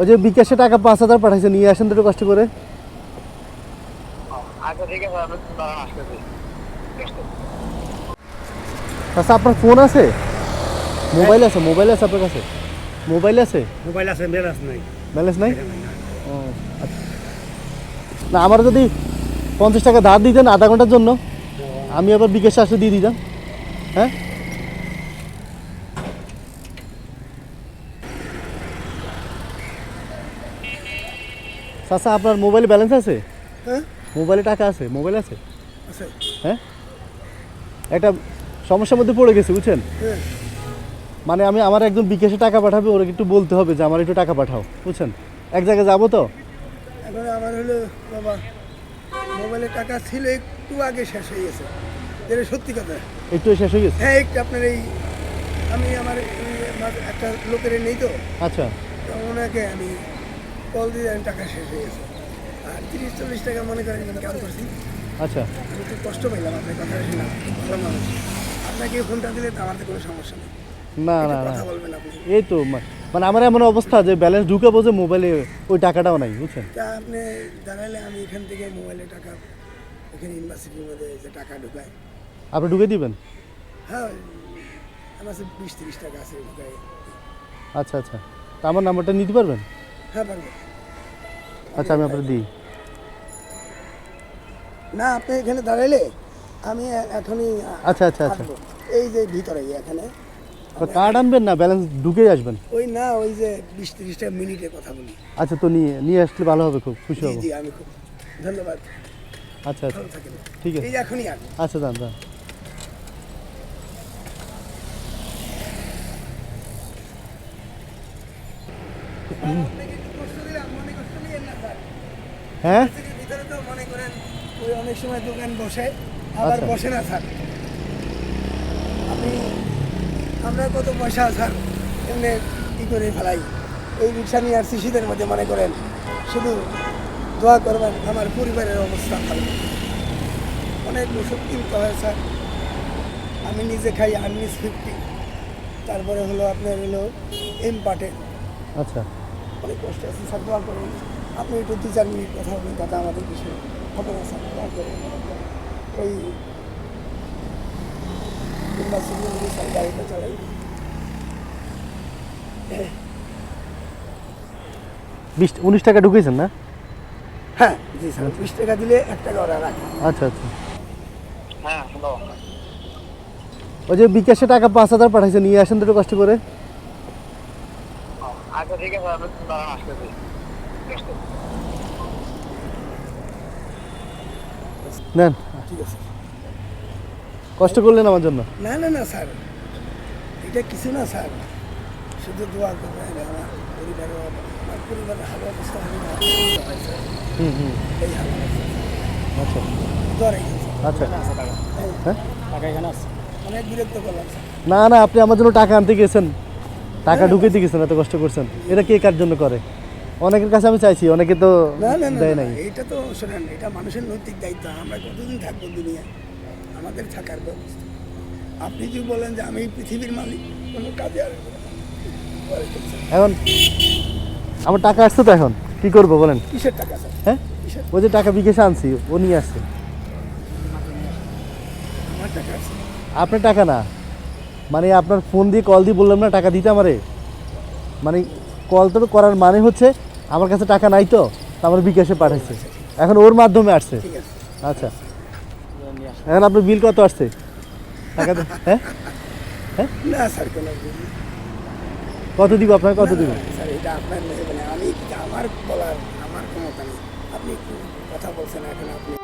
ওই যে বিকাশে টাকা পাঁচ হাজার পাঠাইছে নিয়ে আসেন তো কষ্ট করে। আচ্ছা আচ্ছা আপনার ফোন আছে? মোবাইল আছে মোবাইল আছে আপনার কাছে? মোবাইল আছে? মোবাইল আছে ব্যালেন্স নাই? ব্যালেন্স নাই। ও, আচ্ছা। না আমার যদি পঞ্চাশ টাকা ধার দিতেন আধা ঘণ্টার জন্য আমি আবার বিকাশে আসলে দিয়ে দিতাম। হ্যাঁ? চাচা আপনার মোবাইলে ব্যালেন্স আছে? হ্যাঁ? মোবাইলে টাকা আছে? মোবাইল আছে? আছে। হ্যাঁ? একটা সমস্যার মধ্যে পড়ে গেছে বুঝছেন? হ্যাঁ। মানে আমি আমার একজন বিকাশে টাকা পাঠাবে ওরা একটু বলতে হবে যে আমার একটু টাকা পাঠাও বুঝছেন? এক জায়গায় যাব তো? এখন আমার হলো বাবা মোবাইলে টাকা ছিল একটু আগে শেষ হয়ে গেছে। এটা সত্যি কথা। একটু শেষ হয়ে গেছে? হ্যাঁ একটু আপনার এই আমি আমার একটা লোকের নেই তো। আচ্ছা। ওনাকে আমি কল দিয়ে আমি টাকা শেষ হয়ে গেছে। আর তিরিশ চল্লিশ টাকা মনে করেন আমি কাম করছি। আচ্ছা। আমি একটু কষ্ট পাইলাম আপনার কথা শুনে। ভালো মানুষ। আপনাকে ফোনটা দিলে তো আমার তো কোনো সমস্যা নেই। না না না। এই তো মানে আমার এমন অবস্থা যে ব্যালেন্স ঢুকাবো যে মোবাইলে ওই টাকাটাও নাই বুঝছেন? তা আপনি জানাইলে আমি এখান থেকে মোবাইলে টাকা এখানে ইউনিভার্সিটির মধ্যে যে টাকা ঢুকাই আপনি ঢুকে দিবেন? হ্যাঁ আমার কাছে বিশ তিরিশ টাকা আছে ঢুকাই আচ্ছা আচ্ছা। তা আমার নাম্বারটা নিতে পারবেন? হ্যাঁ পারব। আচ্ছা আমি আপনার দিই। না আপনি এখানে দাঁড়াইলে আমি এখনই আচ্ছা আচ্ছা আচ্ছা। এই যে ভিতরে এখানে। কার্ড আনবেন না? ব্যালেন্স ঢুকে আসবেন। ওই না ওই যে বিশ তিরিশ টাকা মিনিটে কথা বলি। আচ্ছা তো নিয়ে নিয়ে আসলে ভালো হবে খুব খুশি হব। জি আমি খুব ধন্যবাদ। আচ্ছা আচ্ছা। ঠিক আছে। এখনই আচ্ছা দান দান হ্যাঁ? ভিতরে তো মনে করেন ওই অনেক সময় দোকান বসে আবার আচ্ছা। বসে না স্যার। আপনি আমরা কত পয়সা স্যার এমনি ই করে ফেলাই। এই রিক্সা নিয়ে আসছি শীতের মধ্যে মনে করেন শুধু দোয়া করবেন আমার পরিবারের অবস্থা ভালো। অনেক ওষুধ কিনতে হয় স্যার। আমি নিজে খাই আর্নিস ফিফটি তারপরে হলো আপনার হলো এম পাটে আচ্ছা। অনেক কষ্ট আছে স্যার দোয়া করুন। আপনি একটু দু চার মিনিট কথা বলুন তাতে আমাদের কিছু হবে না স্যার ওই গাড়িটা চালাই বিশ উনিশ টাকা ঢুকেছেন না? হ্যাঁ জি স্যার বিশ টাকা দিলে এক টাকা ওরা রাখে। আচ্ছা আচ্ছা। হ্যাঁ ওই যে বিকাশে টাকা পাঁচ হাজার পাঠাইছে নিয়ে আসেন তো একটু কষ্ট করে। আচ্ছা ঠিক আছে নেন। ঠিক আছে কষ্ট করলেন আমার জন্য। না না না স্যার। এটা কিছু না স্যার। শুধু দোয়া করবেন আমার পরিবারের আমার পরিবারের ভালো অবস্থা না। হুম হুম। এই হাল আচ্ছা। আচ্ছা। হ্যাঁ? অনেক বিরক্ত করলাম না না আপনি আমার জন্য টাকা আনতে গেছেন। টাকা ঢুকেতে গেছেন এত কষ্ট করছেন। এটা কে কার জন্য করে? অনেকের কাছে আমি চাইছি অনেকে তো দেয় নাই। এটা তো শোনেন এটা মানুষের নৈতিক দায়িত্ব। আমরা কতদিন থাকব দুনিয়া? আমাদের থাকার ব্যবস্থা। আপনি যদি বলেন যে আমি পৃথিবীর মালিক কোনো কাজে স্যার। এখন আমার টাকা আসছে তো এখন কি করব বলেন? কিসের টাকা হ্যাঁ? ওই যে টাকা বিকেশে আনছি ও নিয়ে আসছে। আপনার টাকা না। মানে আপনার ফোন দিয়ে কল দিয়ে বললাম না টাকা দিতে আমারে? মানে কল তো করার মানে হচ্ছে আমার কাছে টাকা নাই তো আমার বিকাশে পাঠাইছে। এখন ওর মাধ্যমে আসছে। আচ্ছা। এখন আপনার বিল কত আসছে? টাকা হ্যাঁ? না স্যার কত দিব আপনার? কত দিব? মানে আমি আমার বলার আমার ক্ষমতা নেই। আপনি কথা বলছেন এখন আপনি